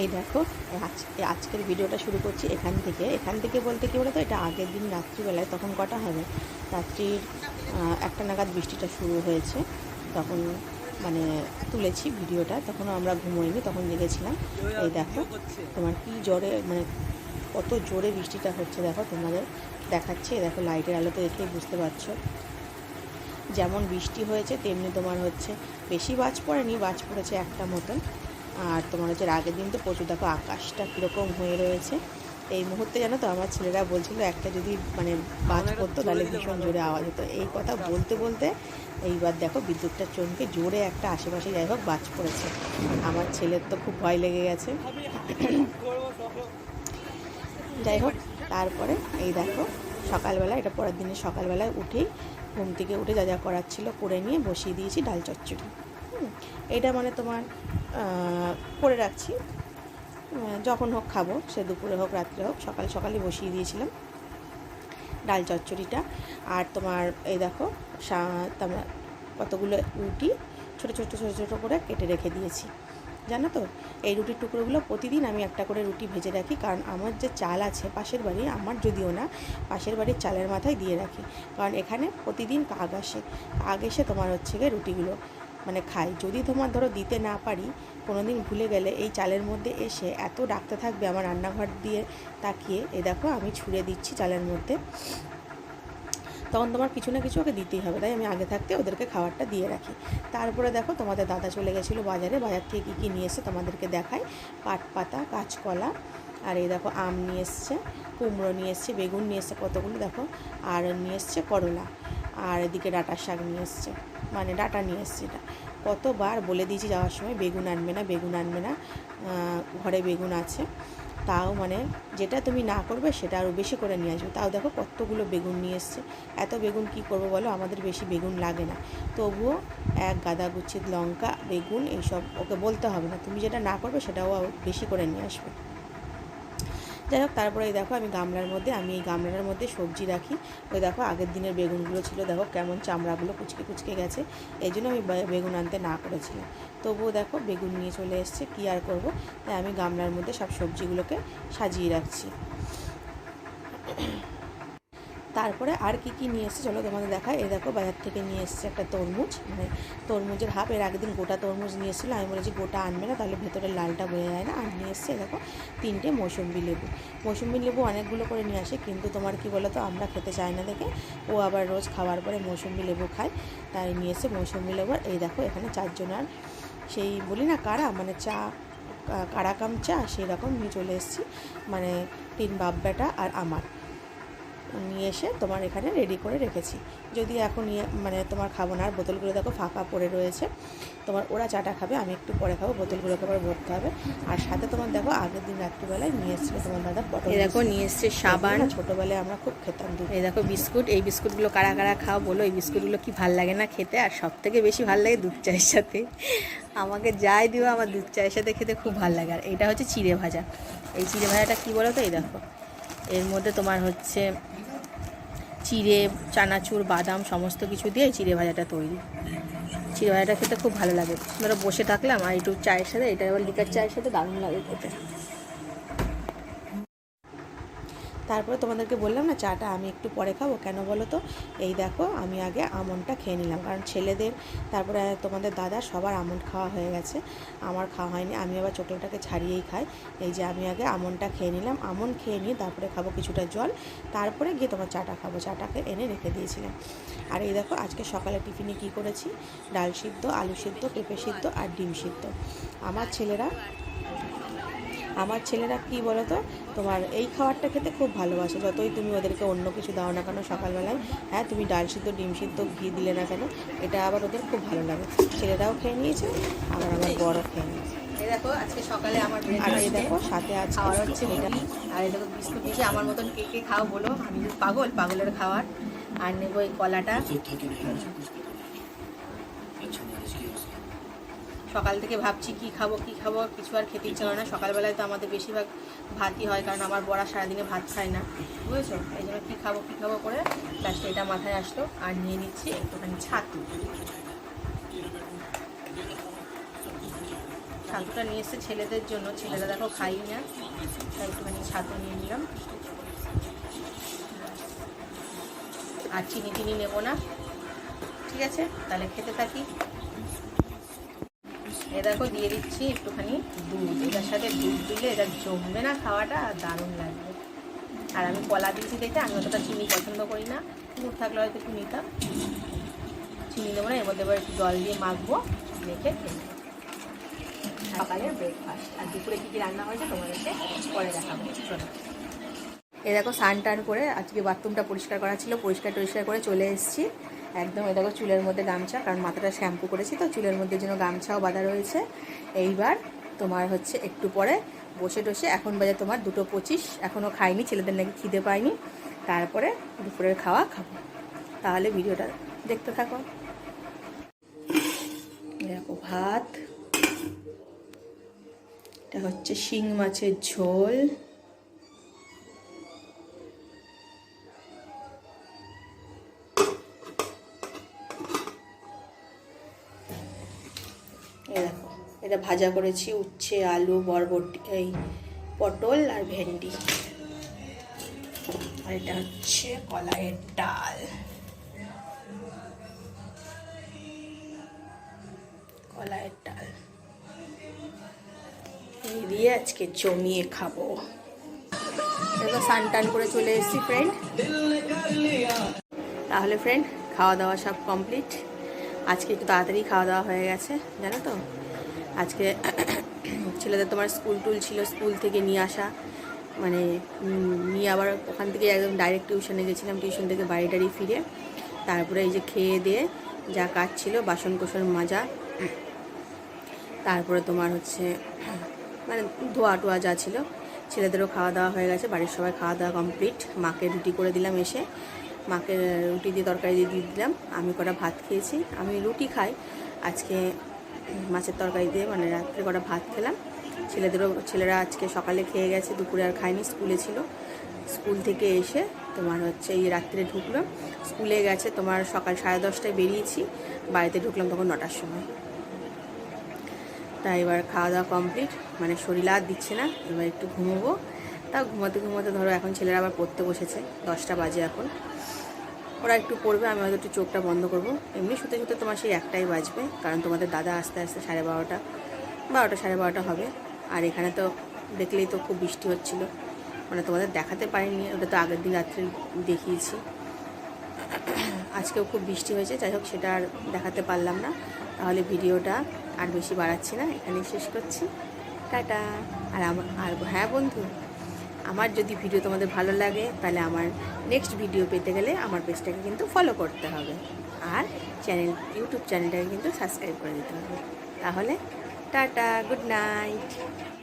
এই দেখো আজ আজকের ভিডিওটা শুরু করছি এখান থেকে। এখান থেকে বলতে কি বলতো, এটা আগের দিন রাত্রিবেলায়, তখন কটা হবে? রাত্রির একটা নাগাদ বৃষ্টিটা শুরু হয়েছে। তখন মানে তুলেছি ভিডিওটা। তখনও আমরা ঘুমোইনি, তখন জেগেছিলাম। এই দেখো, তোমার কি জোরে মানে কত জোরে বৃষ্টিটা হচ্ছে দেখো, তোমাদের দেখাচ্ছে। দেখো, লাইটের আলোতে দেখেই বুঝতে পারছ। যেমন বৃষ্টি হয়েছে, তেমনি তোমার হচ্ছে, বেশি বাজ পড়েনি, বাজ পড়েছে একটা মতন। আর তোমার হচ্ছে আগের দিন তো প্রচুর দেখো আকাশটা কীরকম হয়ে রয়েছে। এই মুহূর্তে জানো তো আমার ছেলেরা বলছিল একটা যদি মানে বাজ করতো তাহলে ভীষণ জোরে আওয়াজ হতো। এই কথা বলতে বলতে এইবার দেখো বিদ্যুৎটা চমকে জোরে একটা আশেপাশে যাই হোক বাজ পড়েছে। আমার ছেলের তো খুব ভয় লেগে গেছে। যাই হোক তারপরে এই দেখো সকালবেলা এটা পরের দিনে সকালবেলায় উঠেই ঘুম থেকে উঠে যা যা করার ছিল করে নিয়ে বসিয়ে দিয়েছি ডাল চচ্চড়ি। এটা মানে তোমার করে রাখছি। যখন হোক খাব, সে দুপুরে হোক, রাত্রে হোক, সকাল সকালে বসিয়ে দিয়েছিলাম ডাল চচ্চড়িটা। আর তোমার এই দেখো তোমার কতগুলো রুটি ছোটো ছোটো ছোটো ছোটো করে কেটে রেখে দিয়েছি। জানো তো? এই রুটির টুকরোগুলো প্রতিদিন আমি একটা করে রুটি ভেজে রাখি, কারণ আমার যে চাল আছে পাশের বাড়ি, আমার যদিও না, পাশের বাড়ির চালের মাথায় দিয়ে রাখি। কারণ এখানে প্রতিদিন কাক আসে, কাক এসে তোমার হচ্ছে গিয়ে রুটিগুলো মানে খাই। যদি তোমার ধরো দিতে না পারি কোনো দিন ভুলে গেলে এই চালের মধ্যে এসে এত ডাকতে থাকবে আমার রান্নাঘর দিয়ে তাকিয়ে, এ দেখো আমি ছুঁড়ে দিচ্ছি চালের মধ্যে। তখন তোমার কিছু না কিছু ওকে দিতেই হবে, তাই আমি আগে থাকতে ওদেরকে খাবারটা দিয়ে রাখি। তারপরে দেখো তোমাদের দাদা চলে গেছিল বাজারে, বাজার থেকে কী কী নিয়ে এসে তোমাদেরকে দেখাই। পাট পাতা, কাঁচকলা, আর এই দেখো আম নিয়ে এসছে, কুমড়ো নিয়ে এসছে, বেগুন নিয়ে এসছে কতগুলো দেখো, আর নিয়ে এসছে করলা। আর এদিকে ডাঁটার শাক নিয়ে এসছে। মানে ডাঁটা নিয়ে এসছে এটা। কতবার বলে দিয়েছি যাওয়ার সময়, বেগুন আনবে না, বেগুন আনবে না ঘরে বেগুন আছে। তাও মানে যেটা তুমি না করবে সেটা আরও বেশি করে নিয়ে আসবে। তাও দেখো কতগুলো বেগুন নিয়ে এসছে। এত বেগুন কি করব বলো? আমাদের বেশি বেগুন লাগে না। তবুও এক গাদা গুচ্ছিত লঙ্কা, বেগুন, এইসব ওকে বলতে হবে না। তুমি যেটা না করবে সেটাও বেশি করে নিয়ে আসবে। যাই হোক, তারপরে দেখো আমি গামলার মধ্যে, আমি এই গামলার মধ্যে সবজি রাখি। ওই দেখো, আগের দিনের বেগুনগুলো ছিল, দেখো কেমন চামড়াগুলো কুচকে কুচকে গেছে, এই জন্য আমি বেগুন আনতে না করেছিলাম। তবুও দেখো, বেগুন নিয়ে চলে এসছে, কী আর করব? তাই আমি গামলার মধ্যে সব সবজিগুলোকে সাজিয়ে রাখছি। তারপরে আর কি কি নিয়ে এসছে চলো তোমাদের দেখায় এই দেখো বাজার থেকে নিয়ে এসছে একটা তরমুজ মানে তরমুজের হাফ। এর আগের দিন গোটা তরমুজ নিয়ে এসেছিল। আমি বলেছি গোটা আনবে না, তাহলে ভেতরে লালটা বোঝা যায় না। আর নিয়ে এসছে দেখো তিনটে মৌসুম্বি লেবু। মৌসুম্বি লেবু অনেকগুলো করে নিয়ে আসে, কিন্তু তোমার কি বলো তো আমরা খেতে চাই না দেখে। ও আবার রোজ খাওয়ার পরে মৌসুম্বি লেবু খায়, তাই নিয়ে এসে মৌসুম্বি লেবু। আর এই দেখো এখানে চারজন আর সেই বলি না কারা মানে চা, কারাকাম চা, সেই রকম নিয়ে চলে এসেছি। মানে তিন বাপ বেটা আর আমার। নিয়ে এসে তোমার এখানে রেডি করে রেখেছি। যদি এখন মানে তোমার খাব না আর বোতলগুলো দেখো ফাঁকা পড়ে রয়েছে তোমার ওরা চাটা খাবে আমি একটু পরে খাব বোতলগুলোকে আবার ভরতে হবে। আর সাথে তোমার দেখো আগের দিন রাত্রিবেলায় নিয়ে এসেছিল তোমার দাদা পটল এই দেখো নিয়ে এসছে সাবান। ছোটোবেলায় আমরা খুব খেতাম দুধ। এই দেখো বিস্কুট এই বিস্কুটগুলো কারা কারা খাও বলো এই বিস্কুটগুলো কি ভালো লাগে না খেতে? আর সব থেকে বেশি ভালো লাগে দুধ চায়ের সাথে। আমাকে যাই দিও আমার দুধ চায়ের সাথে খেতে খুব ভালো লাগে। আর এটা হচ্ছে চিড়ে ভাজা। এই চিড়ে ভাজাটা কি বলো তো? এই দেখো। এর মধ্যে তোমার হচ্ছে চিড়ে, চানাচুর, বাদাম, সমস্ত কিছু দিয়ে চিড়ে ভাজাটা তৈরি। চিড়ে ভাজাটা খেতে খুব ভালো লাগে। ধরো বসে থাকলাম আর একটু চায়ের সাথে, এটা এবার লিকার চায়ের সাথে দারুণ লাগে খেতে। তারপরে তোমাদেরকে বললাম না, চাটা আমি একটু পরে খাব। কেন বলো তো? এই দেখো, আমি আগে আমনটা খেয়ে নিলাম। কারণ ছেলেদের, তারপরে তোমাদের দাদা সবার আমন্ড খাওয়া হয়ে গেছে। আমার খাওয়া হয়নি, আমি আবার চোখলাটাকে ছাড়িয়েই খাই। এই যে আমি আগে আমনটা খেয়ে নিলাম, আমন খেয়ে নিয়ে তারপরে খাব কিছুটা জল। তারপরে গিয়ে তোমার চাটা খাব। চাটাকে এনে রেখে দিয়েছিলাম। আর এই দেখো, আজকে সকালে টিফিনে কি করেছি? ডাল সিদ্ধ, আলু সিদ্ধ, পেঁপে সিদ্ধ আর ডিম সিদ্ধ। আমার ছেলেরা আমার ছেলেরা কি বলো তো তোমার এই খাবারটা খেতে খুব ভালোবাসে। যতই তুমি ওদেরকে অন্য কিছু দাও না কেন সকালবেলায় হ্যাঁ তুমি ডাল সিদ্ধ ডিম সিদ্ধ ঘি দিলে না কেন এটা আবার ওদের খুব ভালো লাগে। ছেলেরাও খেয়ে নিয়েছে আবার আমার বড় খেয়ে নিয়েছে। দেখো আজকে সকালে আমার আর এই দেখো সাথে আছে খাওয়ার হচ্ছে এটা। আর এই দেখো বিস্কুট দিয়েছি আমার মতন কে কে খাও বলো। আমি পাগল পাগলের খাওয়ার আর নেব এই কলাটা। সকাল থেকে ভাবছি কি খাব কি খাব, কিছু আর খেতে ইচ্ছে হয় না। সকালবেলায় তো আমাদের বেশিরভাগ ভাতই হয়, কারণ আমার বড়া সারাদিনে ভাত খায় না। বুঝেছ? এই জন্য কী খাব কী খাব করে লাস্টে এটা মাথায় আসলো। আর নিয়ে নিচ্ছি একটুখানি ছাতু। ছাতুটা নিয়ে এসছে ছেলেদের জন্য। ছেলেরা দেখো খাই না, তাই একটুখানি ছাতু নিয়ে নিলাম। আর চিনি টিনি নেব না। ঠিক আছে? তাহলে খেতে থাকি। এ দেখো দিয়ে দিচ্ছি একটুখানি দুধ। এটার সাথে দুধ দিলে এটা জমবে না খাওয়াটা দারুণ লাগবে। আর আমি কলা দিয়েছি দেখে আমি অতটা চিনি পছন্দ করি না। দুধ থাকলে হয়তো একটু নিতাম। চিনি দেবো না, এর মধ্যে এবার একটু জল দিয়ে মাখবো মেখে। সকালের ব্রেকফাস্ট আর দুপুরে কী কী রান্না হয়েছে তোমাদেরকে পরে দেখাবো। এ দেখো স্নান টান করে আজকে বাথরুমটা পরিষ্কার করা ছিল, পরিষ্কার টরিষ্কার করে চলে এসেছি। একদম এ দেখো চুলের মধ্যে গামছা, কারণ মাথাটা শ্যাম্পু করেছি তো, চুলের মধ্যে যেন গামছাও বাঁধা রয়েছে। এইবার তোমার হচ্ছে একটু পরে বসে টসে, এখন বাজে তোমার দুটো পঁচিশ এখনও খাইনি, ছেলেদের নাকি খিদে পায়নি, তারপরে দুপুরের খাওয়া খাব। তাহলে ভিডিওটা দেখতে থাকো। দেখো ভাত, এটা হচ্ছে শিং মাছের ঝোল। দেখো, এটা ভাজা করেছি, উচ্ছে, আলু, বরবটি, এই পটল আর ভেন্ডি। আর এটা হচ্ছে কলাইয়ের ডাল। কলাইয়ের ডাল। এই দিয়ে আজকে জমিয়ে খাব। এবার স্নান টান করে চলে এসেছি ফ্রেন্ড তাহলে ফ্রেন্ড খাওয়া দাওয়া সব কমপ্লিট আজকে একটু তাড়াতাড়ি খাওয়া দাওয়া হয়ে গেছে, জানো তো? আজকে ছেলেদের তোমার স্কুল টুল ছিল, স্কুল থেকে নিয়ে আসা। মানে নিয়ে আবার ওখান থেকে একদম ডাইরেক্ট টিউশনে গেছিলাম টিউশন থেকে বাড়ি টাড়ি ফিরে। তারপরে এই যে খেয়ে দিয়ে যা কাজ ছিল বাসন কোসন মাজা। তারপরে তোমার হচ্ছে মানে ধোয়া টোয়া যা ছিল, ছেলেদেরও খাওয়া দাওয়া হয়ে গেছে, বাড়ির সবাই খাওয়া দাওয়া কমপ্লিট মাকে রুটি করে দিলাম এসে। মাকে রুটি দিয়ে, তরকারি দিয়ে দিয়ে দিলাম। আমি কটা ভাত খেয়েছি। আমি রুটি খাই। আজকে মাছের তরকারি দিয়ে মানে রাত্রে কটা ভাত খেলাম। ছেলেদেরও, ছেলেরা আজকে সকালে খেয়ে গেছে, দুপুরে আর খায়নি, স্কুলে ছিল। স্কুল থেকে এসে তোমার হচ্ছে এই রাত্রে ঢুকলো স্কুলে গেছে, তোমার সকাল সাড়ে দশটায় বেরিয়েছি। বাড়িতে ঢুকলাম তখন নটার সময়। তা এবার খাওয়া দাওয়া কমপ্লিট। মানে শরীর আর দিচ্ছে না। এবার একটু ঘুমোবো। তা ঘুমাতে ঘুমাতে ধরো এখন ছেলেরা আবার পড়তে বসেছে। দশটা বাজে এখন। ওরা একটু পড়বে, আমি হয়তো একটু চোখটা বন্ধ করব। এমনি শুতে শুতে তোমার সেই একটাই বাজবে, কারণ তোমাদের দাদা আস্তে আস্তে সাড়ে বারোটা বারোটা সাড়ে বারোটা হবে। আর এখানে তো দেখলেই তো খুব বৃষ্টি হচ্ছিল। মানে তোমাদের দেখাতে পারিনি, ওটা তো আগের দিন রাত্রে দেখিয়েছি। আজকেও খুব বৃষ্টি হয়েছে, যাই হোক সেটা আর দেখাতে পারলাম না। তাহলে ভিডিওটা আর বেশি বাড়াচ্ছি না, এখানেই শেষ করছি। টাটা। আর আর হ্যাঁ বন্ধু। আমার যদি ভিডিও তোমাদের ভালো লাগে, তাহলে আমার নেক্সট ভিডিও পেতে গেলে আমার পেজটাকে কিন্তু ফলো করতে হবে। আর চ্যানেল ইউটিউব চ্যানেলটাকে কিন্তু সাবস্ক্রাইব করে দিতে হবে। তাহলে, টাটা গুড নাইট